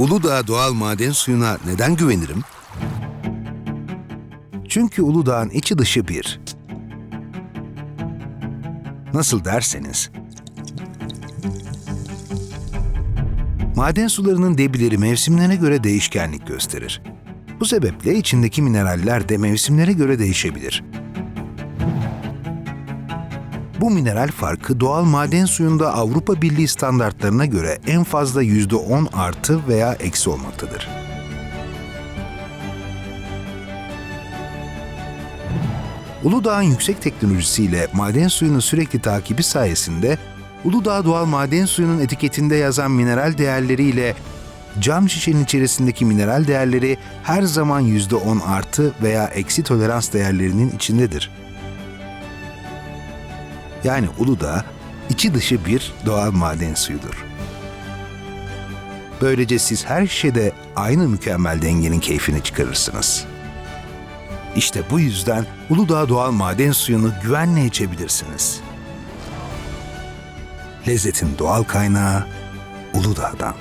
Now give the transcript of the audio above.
Uludağ doğal maden suyuna neden güvenirim? Çünkü Uludağ'ın içi dışı bir. Nasıl derseniz. Maden sularının debileri mevsimlerine göre değişkenlik gösterir. Bu sebeple içindeki mineraller de mevsimlere göre değişebilir. Bu mineral farkı doğal maden suyunda Avrupa Birliği standartlarına göre en fazla %10 artı veya eksi olmaktadır. Uludağ'ın yüksek teknolojisiyle maden suyunun sürekli takibi sayesinde Uludağ doğal maden suyunun etiketinde yazan mineral değerleriyle cam şişenin içerisindeki mineral değerleri her zaman %10 artı veya eksi tolerans değerlerinin içindedir. Yani Uludağ içi dışı bir doğal maden suyudur. Böylece siz her şeyde aynı mükemmel dengenin keyfini çıkarırsınız. İşte bu yüzden Uludağ doğal maden suyunu güvenle içebilirsiniz. Lezzetin doğal kaynağı Uludağ'dan.